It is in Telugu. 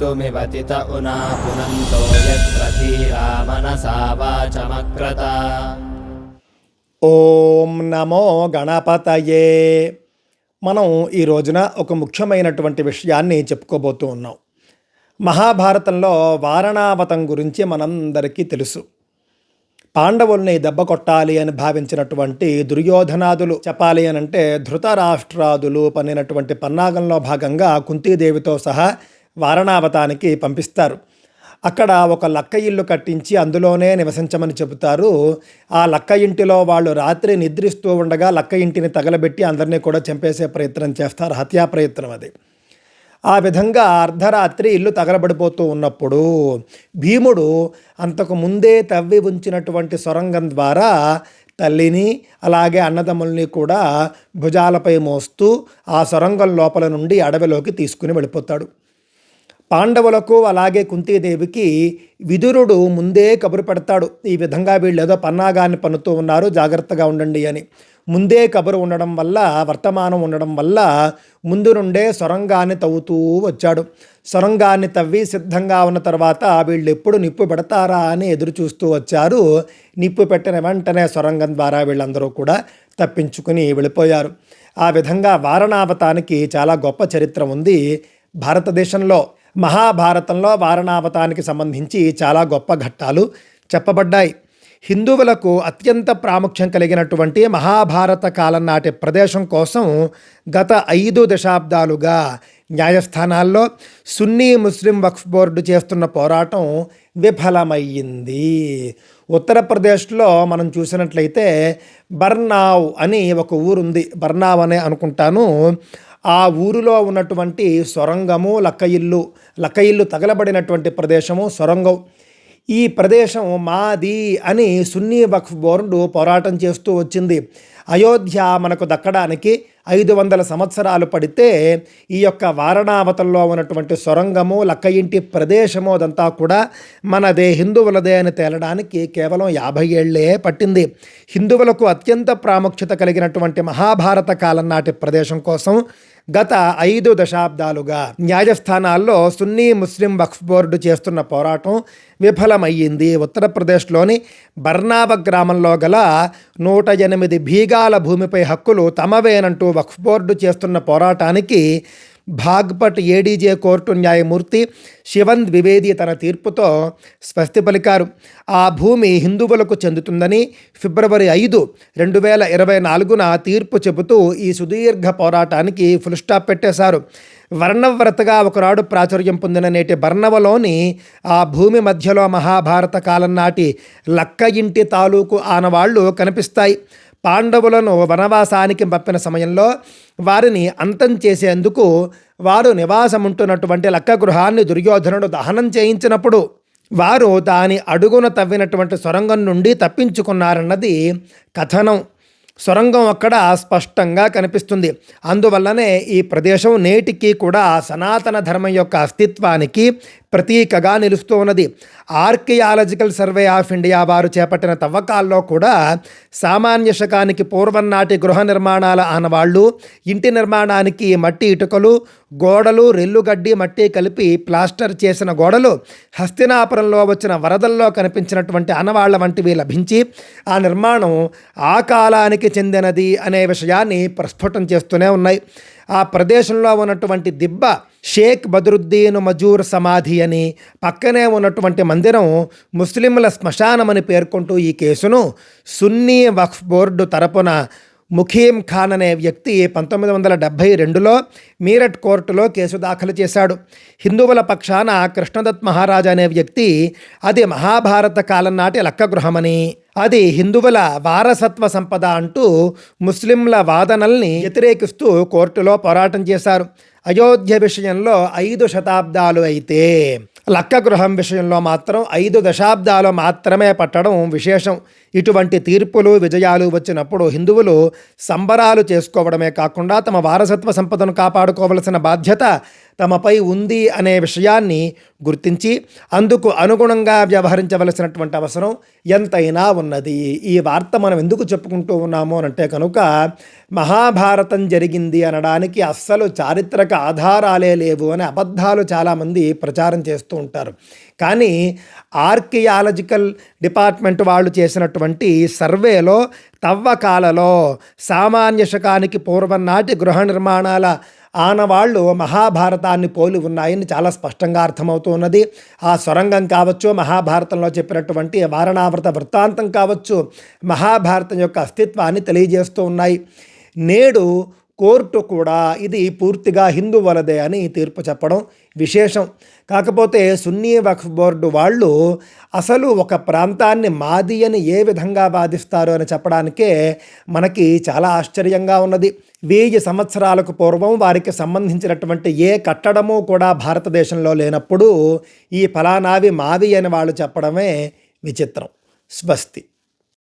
मृत्युमिवतित उना पुनन्तो यत्र धीरा मनसा वाचमक्रत ఓం నమో గణపతయే మనం ఈ రోజున ఒక ముఖ్యమైనటువంటి విషయాన్ని చెప్పుకోబోతూ ఉన్నాం మహాభారతంలో వారణావతం గురించి మనందరికీ తెలుసు పాండవుల్ని దెబ్బ కొట్టాలి అని భావించినటువంటి దుర్యోధనాదులు చెప్పాలి అని అంటే ధృతరాష్ట్రాదులు పన్నినటువంటి పన్నాగంలో భాగంగా కుంతీదేవితో సహా వారణావతానికి పంపిస్తారు. అక్కడ ఒక లక్క ఇల్లు కట్టించి అందులోనే నివసించమని చెబుతారు. ఆ లక్క ఇంటిలో వాళ్ళు రాత్రి నిద్రిస్తూ ఉండగా లక్క ఇంటిని తగలబెట్టి అందరినీ కూడా చంపేసే ప్రయత్నం చేస్తారు. హత్యా ప్రయత్నం అది. ఆ విధంగా అర్ధరాత్రి ఇల్లు తగలబడిపోతూ ఉన్నప్పుడు భీముడు అంతకు ముందే తవ్వి ఉంచినటువంటి సొరంగం ద్వారా తల్లిని అలాగే అన్నదమ్ముల్ని కూడా భుజాలపై మోస్తూ ఆ సొరంగం లోపల నుండి అడవిలోకి తీసుకుని వెళ్ళిపోతాడు. పాండవులకు అలాగే కుంతీదేవికి విదురుడు ముందే కబురు పెడతాడు. ఈ విధంగా వీళ్ళు ఏదో పన్నాగాన్ని పన్నుతూ ఉన్నారు. జాగ్రత్తగా ఉండండి అని. ముందే కబురు ఉండడం వల్ల వర్తమానం ఉండడం వల్ల ముందు నుండే సొరంగాన్ని తవ్వుతూ వచ్చాడు. సొరంగాన్ని తవ్వి సిద్ధంగా ఉన్న తర్వాత వీళ్ళు ఎప్పుడు నిప్పు పెడతారా అని ఎదురు చూస్తూ వచ్చారు. నిప్పు పెట్టిన వెంటనే సొరంగం ద్వారా వీళ్ళందరూ కూడా తప్పించుకుని వెళ్ళిపోయారు. ఆ విధంగా వారణావతానికి చాలా గొప్ప చరిత్ర ఉంది భారతదేశంలో. మహాభారతంలో వారణావతానికి సంబంధించి చాలా గొప్ప ఘట్టాలు చెప్పబడ్డాయి. హిందువులకు అత్యంత ప్రాముఖ్యం కలిగినటువంటి మహాభారత కాలం నాటి ప్రదేశం కోసం గత ఐదు దశాబ్దాలుగా న్యాయస్థానాల్లో సున్నీ ముస్లిం వక్ఫ్ బోర్డు చేస్తున్న పోరాటం విఫలమయ్యింది. ఉత్తరప్రదేశ్లో మనం చూసినట్లయితే బర్నావ్ అని ఒక ఊరుంది. బర్నావ్ అనే అనుకుంటాను. ఆ ఊరిలో ఉన్నటువంటి సొరంగము లక్క ఇల్లు లక్క ఇల్లు తగలబడినటువంటి ప్రదేశము సొరంగం. ఈ ప్రదేశం మాది అని సున్నీ వక్ఫ్ బోర్డు పోరాటం చేస్తూ వచ్చింది. అయోధ్య మనకు దక్కడానికి ఐదు వందల సంవత్సరాలు పడితే ఈ యొక్క వారణావతంలో ఉన్నటువంటి సొరంగము లక్క ఇంటి ప్రదేశము అదంతా కూడా మనదే హిందువులదే అని తేలడానికి కేవలం యాభై ఏళ్ళే పట్టింది. హిందువులకు అత్యంత ప్రాముఖ్యత కలిగినటువంటి మహాభారత కాలం నాటి ప్రదేశం కోసం గత ఐదు దశాబ్దాలుగా న్యాయస్థానాల్లో సున్నీ ముస్లిం వక్ఫ్ బోర్డు చేస్తున్న పోరాటం విఫలమయ్యింది. ఉత్తరప్రదేశ్లోని బర్నావ గ్రామంలో గల నూట ఎనిమిది బీగాల భూమిపై హక్కులు తమవేనంటూ వక్ఫ్ బోర్డు చేస్తున్న పోరాటానికి భాగ్పట్ ఏడీజే కోర్టు న్యాయమూర్తి శివన్ ద్వివేది తన తీర్పుతో స్వస్తి పలికారు. ఆ భూమి హిందువులకు చెందుతుందని ఫిబ్రవరి ఐదు రెండు వేల ఇరవై నాలుగున తీర్పు చెబుతూ ఈ సుదీర్ఘ పోరాటానికి ఫుల్ స్టాప్ పెట్టేశారు. వర్ణవ్రతగా ఒకనాడు ప్రాచుర్యం పొందిన నేటి బర్ణవలోని ఆ భూమి మధ్యలో మహాభారత కాలం నాటి లక్క ఇంటి తాలూకు ఆనవాళ్ళు కనిపిస్తాయి. పాండవులను వనవాసానికి పంపిన సమయంలో వారిని అంతం చేసేందుకు వారు నివాసముంటున్నటువంటి లక్క గృహాన్ని దుర్యోధనుడు దహనం చేయించినప్పుడు వారు దాని అడుగున తవ్వినటువంటి సొరంగం నుండి తప్పించుకున్నారన్నది కథనం. సొరంగం అక్కడ స్పష్టంగా కనిపిస్తుంది. అందువల్లనే ఈ ప్రదేశం నేటికి కూడా సనాతన ధర్మం యొక్క అస్తిత్వానికి ప్రతీకగా నిలుస్తూ ఉన్నది. ఆర్కియాలజికల్ సర్వే ఆఫ్ ఇండియా వారు చేపట్టిన తవ్వకాల్లో కూడా సామాన్య శకానికి పూర్వం నాటి గృహ నిర్మాణాల ఆనవాళ్ళు ఇంటి నిర్మాణానికి మట్టి ఇటుకలు గోడలు రెల్లుగడ్డి మట్టి కలిపి ప్లాస్టర్ చేసిన గోడలు హస్తినాపురంలో వచ్చిన వరదల్లో కనిపించినటువంటి ఆనవాళ్ళ వంటివి లభించి ఆ నిర్మాణం ఆ కాలానికి చెందినది అనే విషయాన్ని ప్రస్ఫుటం చేస్తూనే ఉన్నాయి. ఆ ప్రదేశంలో ఉన్నటువంటి దిబ్బ షేక్ బదరుద్దీన్ మజూర్ సమాధి అని పక్కనే ఉన్నటువంటి మందిరం ముస్లింల శ్మశానమని పేర్కొంటూ ఈ కేసును సున్నీ వక్ఫ్ బోర్డు తరపున ముఖీం ఖాన్ అనే వ్యక్తి పంతొమ్మిది వందల డెబ్భై రెండులో మీరట్ కోర్టులో కేసు దాఖలు చేశాడు. హిందువుల పక్షాన కృష్ణదత్ మహారాజా అనే వ్యక్తి అది మహాభారత కాలం నాటి లక్కగృహమని అది హిందువుల వారసత్వ సంపద అంటూ ముస్లింల వాదనల్ని వ్యతిరేకిస్తూ కోర్టులో పోరాటం చేశారు. అయోధ్య విషయంలో ఐదు శతాబ్దాలు అయితే లక్క గృహం విషయంలో మాత్రం ఐదు దశాబ్దాలు మాత్రమే పట్టడం విశేషం. ఇటువంటి తీర్పులు విజయాలు వచ్చినప్పుడు హిందువులు సంబరాలు చేసుకోవడమే కాకుండా తమ వారసత్వ సంపదను కాపాడుకోవలసిన బాధ్యత తమపై ఉంది అనే విషయాన్ని గుర్తించి అందుకు అనుగుణంగా వ్యవహరించవలసినటువంటి అవసరం ఎంతైనా ఉన్నది. ఈ వార్త మనం ఎందుకు చెప్పుకుంటూ ఉన్నాము అని అంటే కనుక మహాభారతం జరిగింది అనడానికి అస్సలు చారిత్రక ఆధారాలే లేవు అని అబద్ధాలు చాలామంది ప్రచారం చేస్తూ ఉంటారు. కానీ ఆర్కియాలజికల్ డిపార్ట్మెంట్ వాళ్ళు చేసినటువంటి సర్వేలో తవ్వకాలలో సామాన్య శకానికి పూర్వం నాటి గృహ నిర్మాణాల ఆనవాళ్ళు మహాభారతాన్ని పోలి ఉన్నాయని చాలా స్పష్టంగా అర్థమవుతూ ఉన్నది. ఆ సొరంగం కావచ్చు మహాభారతంలో చెప్పినటువంటి వారణావృత వృత్తాంతం కావచ్చు మహాభారతం యొక్క అస్తిత్వాన్ని తెలియజేస్తూ ఉన్నాయి. నేడు కోర్టు కూడా ఇది పూర్తిగా హిందూ వలదే అని తీర్పు చెప్పడం విశేషం. కాకపోతే సున్నీ వక్ఫ్ బోర్డు వాళ్ళు అసలు ఒక ప్రాంతాన్ని మాది అని ఏ విధంగా వాదిస్తారు అని చెప్పడానికే మనకి చాలా ఆశ్చర్యంగా ఉన్నది. వెయ్యి సంవత్సరాలకు పూర్వం వారికి సంబంధించినటువంటి ఏ కట్టడము కూడా భారతదేశంలో లేనప్పుడు ఈ ఫలానావి మావి అని వాళ్ళు చెప్పడమే విచిత్రం. స్వస్తి.